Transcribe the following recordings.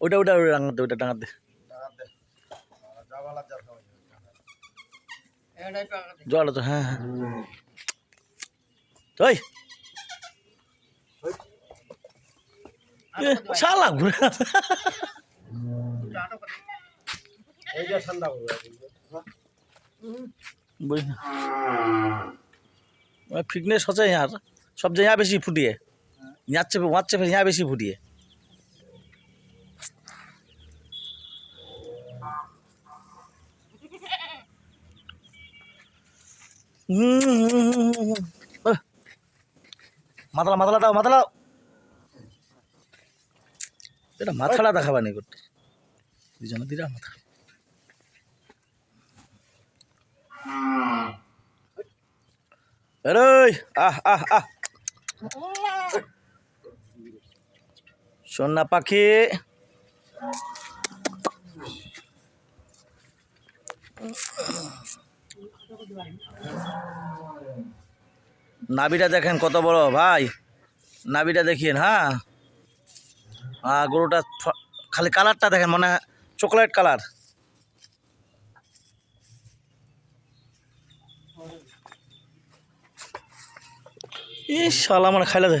ওটা ওটা ডাঙাতে ওটা ডাঙাতে জল তো হ্যাঁ হ্যাঁ। শালা ঘুরে। ফিটনেস হচ্ছে ইয়ার সব জায়গায় বেশি ফুটিয়ে। ওয়ার চেপে ইয়া বেশি ফুটিয়ে। মাতলা মাতলা দাও এটা মাথাটা দেখাবা নি করতে দুজনে দিরা মাথা আহ আহ আহ। সোনা পাখি। নাবিটা দেখেন কত বড়, ভাই। নাবিটা দেখিয়েন হ্যাঁ? আর গরুটা খালি কালারটা দেখেন মানে চকলেট কালার। ইস, শালা মানে খাইলা দে।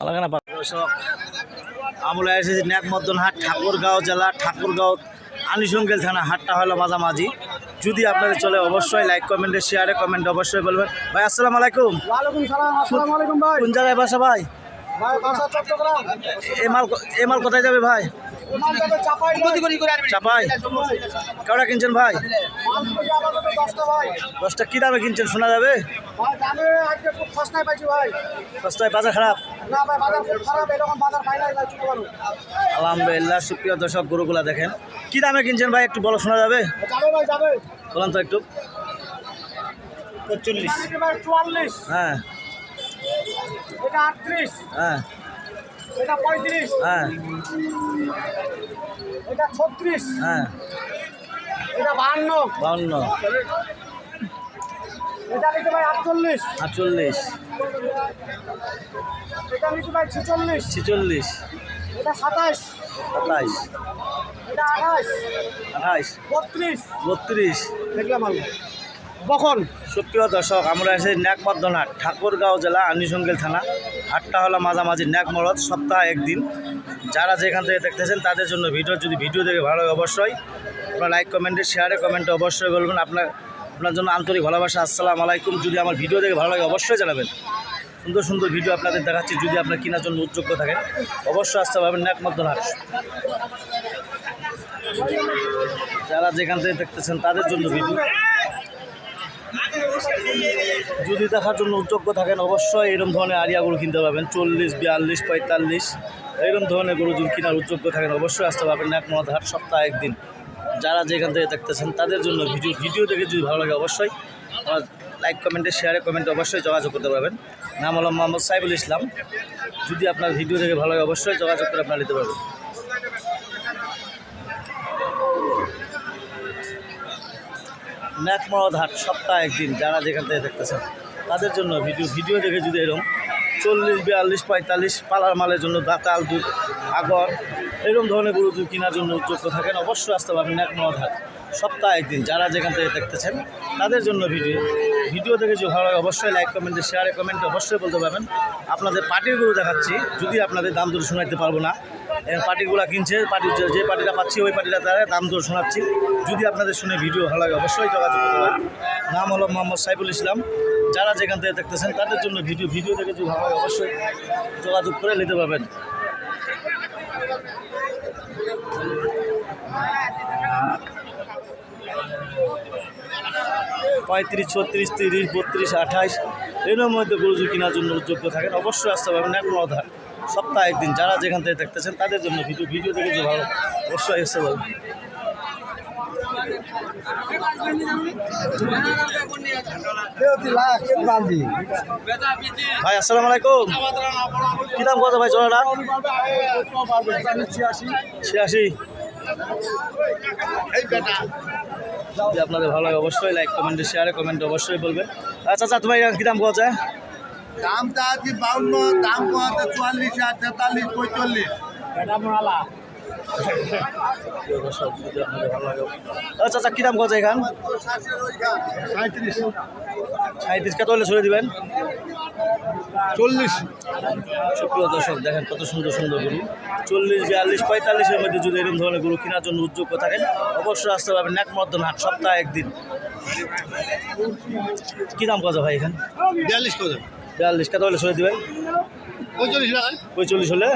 আলাদা না আমরা এসেছি হাট ঠাকুরগাঁও জেলা ঠাকুরগাঁও আনিসঙ্গেল থানা হাটটা হলো মাঝামাঝি। যদি আপনাদের চলে অবশ্যই লাইক কমেন্টে শেয়ারে কমেন্ট অবশ্যই বলবেন। ভাই আসসালামু আলাইকুম। ওয়ালাইকুম সালাম আসসালামু আলাইকুম ভাই। কোন জায়গায় বাসা ভাই? এ মাল এ মাল কোথায় যাবে ভাই? চাপাই চাপাই। কেওড়া কিনছেন ভাই? দশটা কী দামে কিনছেন শোনা যাবে? সস্তায় পাইছি ভাই। সস্তায় বাজার খারাপ? না ভাই বাজার খুব খারাপ এরকম বাজার পাই নাই ভাই কি পারো আলহামদুলিল্লাহ সুপ্রিয় দর্শক গরুগুলা দেখেন। কী দামে কিনছেন ভাই একটু বলো শোনা যাবে? যাবে বলেন তো একটু। চুয়াল্লিশ? হ্যাঁ। এটা আটত্রিশ। হ্যাঁ। এটা পঁয়ত্রিশ। হ্যাঁ। এটা ছত্রিশ। হ্যাঁ। এটা বাহান্ন। বাউন্ন এটা নিচে ভাই আটচল্লিশ। আটচল্লিশ। এটা নিচে ভাই ছেচল্লিশ। ছেচল্লিশ। এটা সাতাশ। সাতাইশ এটা আঠাশ। আঠাইশ বত্রিশ। বত্রিশ। দেখলাম আলু কখন? সুপ্রিয় দর্শক, আমরা এসে ন্যাকমর্দন হাট ঠাকুরগাঁও জেলা আনিসঙ্গেল থানা। হাটটা হলো মাঝামাঝি ন্যাকমরদ সপ্তাহে একদিন। যারা যেখান থেকে দেখতেছেন তাদের জন্য ভিডিও, যদি ভিডিও দেখে ভালো হয় অবশ্যই। আপনার লাইক কমেন্টে শেয়ারে কমেন্টে অবশ্যই বলবেন। আপনার আপনার জন্য আন্তরিক ভালোবাসা, আসসালামু আলাইকুম। যদি আমার ভিডিও দেখে ভালো লাগে অবশ্যই জানাবেন। সুন্দর সুন্দর ভিডিও আপনাদের দেখাচ্ছি, যদি আপনার কেনার জন্য উদ্যোগ্য থাকেন অবশ্যই আসতে পারবেন ন্যাকমর্দন হাট যারা যেখান থেকে দেখতেছেন তাদের জন্য ভিডিও। যদি দেখার জন্য উদ্যোগ্য থাকেন, অবশ্যই এরকম ধরনের আরিয়া গরু কিনতে পারবেন। চল্লিশ, বিয়াল্লিশ, পঁয়তাল্লিশ এরকম ধরনের গরু যদি কেনার উদ্যোগ্য থাকেন, অবশ্যই আসতে পারবেন এক মত হাট সপ্তাহে একদিন। যারা যেখান থেকে দেখতেছেন, তাদের জন্য ভিডিও ভিডিও দেখে যদি ভালো লাগে, অবশ্যই আমার লাইক কমেন্টে শেয়ারে কমেন্টে অবশ্যই যোগাযোগ করতে পারবেন। নাম হলো মোহাম্মদ সাইবুল ইসলাম। যদি আপনার ভিডিও দেখে ভালো লাগে, অবশ্যই যোগাযোগ করে আপনারা নিতে পারবেন। ন্যাকমরদ হাট, সপ্তাহে একদিন, যারা যেখান থেকে দেখতেছেন, তাদের জন্য ভিডিও ভিডিও দেখে যদি এরকম চল্লিশ, বিয়াল্লিশ, পঁয়তাল্লিশ পালার মালের জন্য দাতাল, দুধ, আগর, এরকম ধরনের গরু দুধ কেনার জন্য উদ্যোক্ত থাকেন, অবশ্যই আসতে পারবেন ন্যাকমরদ হাট। সপ্তাহে একদিন, যারা যেখান থেকে দেখতেছেন, তাদের জন্য ভিডিও। ভিডিও দেখে যদি ভালো লাগে, অবশ্যই লাইক কমেন্টে শেয়ারে কমেন্টে অবশ্যই বলতে পারবেন। আপনাদের পার্টির গরু দেখাচ্ছি, যদি আপনাদের দাম দর শোনাইতে পারব না পার্টিগুলো কিনছে, পার্টি যে পার্টিটা পাচ্ছি, ওই পার্টিটা তারা দাম দর শোনাচ্ছি। যদি আপনাদের শুনে ভিডিও ভালো লাগে, অবশ্যই যোগাযোগ করতে পারেন। নাম হলো মোহাম্মদ সাইফুল ইসলাম। যারা যেখান থেকে দেখতেছেন, তাদের জন্য ভিডিও ভিডিও দেখে যদি ভালো লাগে, অবশ্যই যোগাযোগ করে নিতে পারবেন। পঁয়ত্রিশ, ছত্রিশ, তিরিশ, বত্রিশ, আঠাইশ, এর মধ্যে গরু কেনার জন্য যোগ্য থাকেন, অবশ্যই আসতে পারবেন, এক কোনো সপ্তাহে, একদিন যারা যেখান থেকে দেখতেছেন তাদের জন্য ভিডিও ভিডিও দেখে যে ভালো, অবশ্যই আসতে পারবেন ভাই, আসসালামু আলাইকুম। কি দাম কত ভাই চলাটা ছিয়াশি। আপনাদের ভালো লাগে, অবশ্যই লাইক কমেন্টে শেয়ারে কমেন্টে অবশ্যই বলবেন। আচ্ছা আচ্ছা তোমার কি দাম কত যায় দামটা আছে বাউন্ন দাম আছে চুয়াল্লিশ আর তেতাল্লিশ পঁয়তাল্লিশ। আচ্ছা আচ্ছা কী দাম কত এখান? সাঁত্রিশ। সাঁত্রিশ কত হলে ছড়ে দিবেন? চল্লিশ। সুপ্রিয় দর্শক দেখেন কত সুন্দর সুন্দর গরু। চল্লিশ বিয়াল্লিশ পঁয়তাল্লিশের মধ্যে যদি এরকম ধরনের গরু কেনার জন্য উদ্যোগ থাকেন অবশ্যই আসতে পারবেন ন্যাকমর্দন হাট সপ্তাহে একদিন। কী দাম কত ভাই এখানে? বিয়াল্লিশ করে বিয়াল্লিশ কত হলে ছড়ে দিবেন? পঁয়তাল্লিশ টাকা পঁয়তাল্লিশ হলে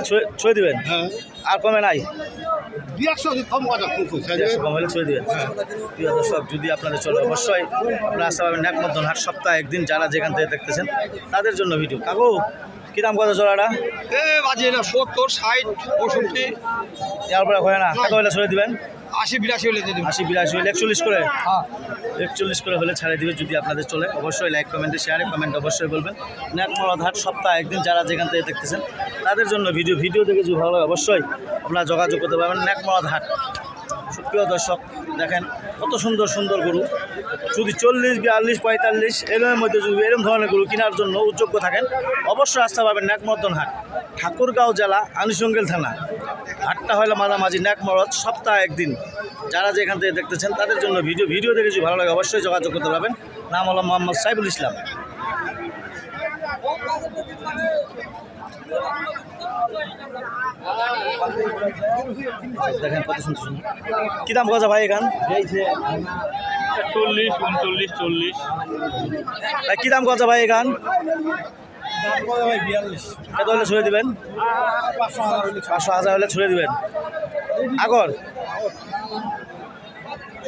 ছড়ে দিবেন? হ্যাঁ। আর কমে নাই? প্রিয় দর্শক যদি আপনাদের চলে অবশ্যই আপনারা আসতে পারবেন ন্যাকমর্দন হাট সপ্তাহে একদিন যারা যেখান থেকে দেখতেছেন তাদের জন্য ভিডিও। কাকু কী দাম কত চড়াটা? এ বাজে না সত্তর ষাট পঁয়ষট্টি। তারপরে হয় না কত হলে ছড়ে দিবেন? আশি বিরাশি হলে দিয়ে দেবো। আশি বিরাশি হলে একচল্লিশ করে। হ্যাঁ। একচল্লিশ করে হলে ছাড়ে দিবে যদি আপনাদের চলে। অবশ্যই লাইক কমেন্টে শেয়ারে কমেন্ট অবশ্যই বলবেন। ন্যাকমরদ হাট সপ্তাহে একদিন যারা যেখান থেকে দেখতেছেন তাদের জন্য ভিডিও ভিডিও দেখে যদি ভালো লাগে অবশ্যই আপনারা যোগাযোগ করতে পারবেন ন্যাকমরদ হাট সুপ্রিয় দর্শক দেখেন কত সুন্দর সুন্দর গরু। যদি চল্লিশ, বিয়াল্লিশ, পঁয়তাল্লিশ এরমের মধ্যে যদি এরকম ধরনের গরু কেনার জন্য উদ্যোগ্য থাকেন, অবশ্যই আসতে পারবেন ন্যাকমর্দন হাট, ঠাকুরগাঁও জেলা আনুষঙ্গেল থানা। হাটটা হলো মাঝামাঝি ন্যাকমরদ, সপ্তাহে একদিন। যারা যেখান থেকে দেখতেছেন, তাদের জন্য ভিডিও ভিডিও দেখে যদি ভালো লাগে, অবশ্যই যোগাযোগ করতে পারবেন। নাম হলো মোহাম্মদ সাইফুল ইসলাম। দেখেন কত কী দাম কথা ভাই এখান? চল্লিশ উনচল্লিশ চল্লিশ। কী দাম কথা ভাই এখান? কত হলে ছুঁড়ে দিবেন? পাঁচশো হাজার হলে ছুঁড়ে দিবেন। আগর?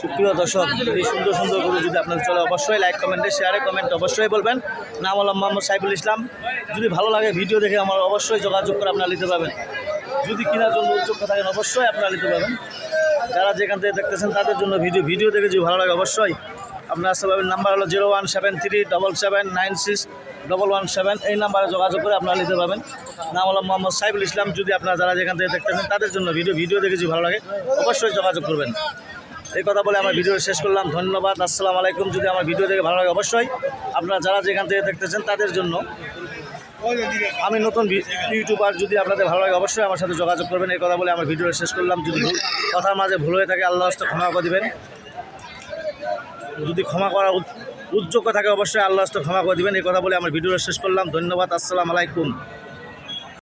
সুপ্রিয় দর্শক, এই সুন্দর সুন্দর গরু যদি আপনাদের চলে, অবশ্যই লাইক কমেন্টে শেয়ারে কমেন্ট অবশ্যই বলবেন। নাম হলাম মোহাম্মদ সাইফুল ইসলাম। যদি ভালো লাগে ভিডিও দেখে আমার অবশ্যই যোগাযোগ করে আপনারা নিতে পারবেন। যদি কেনার জন্য উদ্যোগ থাকেন, অবশ্যই আপনারা নিতে পারবেন। যারা যেখান থেকে দেখতেছেন তাদের জন্য ভিডিও ভিডিও দেখে যদি ভালো লাগে, অবশ্যই আপনার আসতে পারবেন। নাম্বার হলো zero one seven three double seven nine six double one seven এই নাম্বারে যোগাযোগ করে আপনারা নিতে পারবেন। নাম হলো মোহাম্মদ সাইফুল ইসলাম। যদি আপনারা যারা যেখান থেকে দেখতেছেন তাদের জন্য ভিডিও ভিডিও দেখে যদি ভালো লাগে, অবশ্যই যোগাযোগ করবেন। এই কথা বলে আমার ভিডিও শেষ করলাম। ধন্যবাদ। আসসালামু আলাইকুম। যদি আমার ভিডিও দেখে ভালো লাগে, অবশ্যই আপনারা যারা যেখান থেকে দেখতেছেন তাদের জন্য আমি নতুন ইউটিউবার যদি আপনাদের ভালো লাগে, অবশ্যই আমার সাথে যোগাযোগ করবেন। এই কথা বলে আমার ভিডিও শেষ করলাম। যদি কথার মাঝে ভুল হয়ে থাকে আল্লাহ হস্তে ক্ষমা করে দিবেন। যদি ক্ষমা করা উদ- উদ্যোগ থাকে, অবশ্যই আল্লাহ হস্তে ক্ষমা করে দেবেন। এই কথা বলে আমার ভিডিও শেষ করলাম। ধন্যবাদ। আসসালামু আলাইকুম।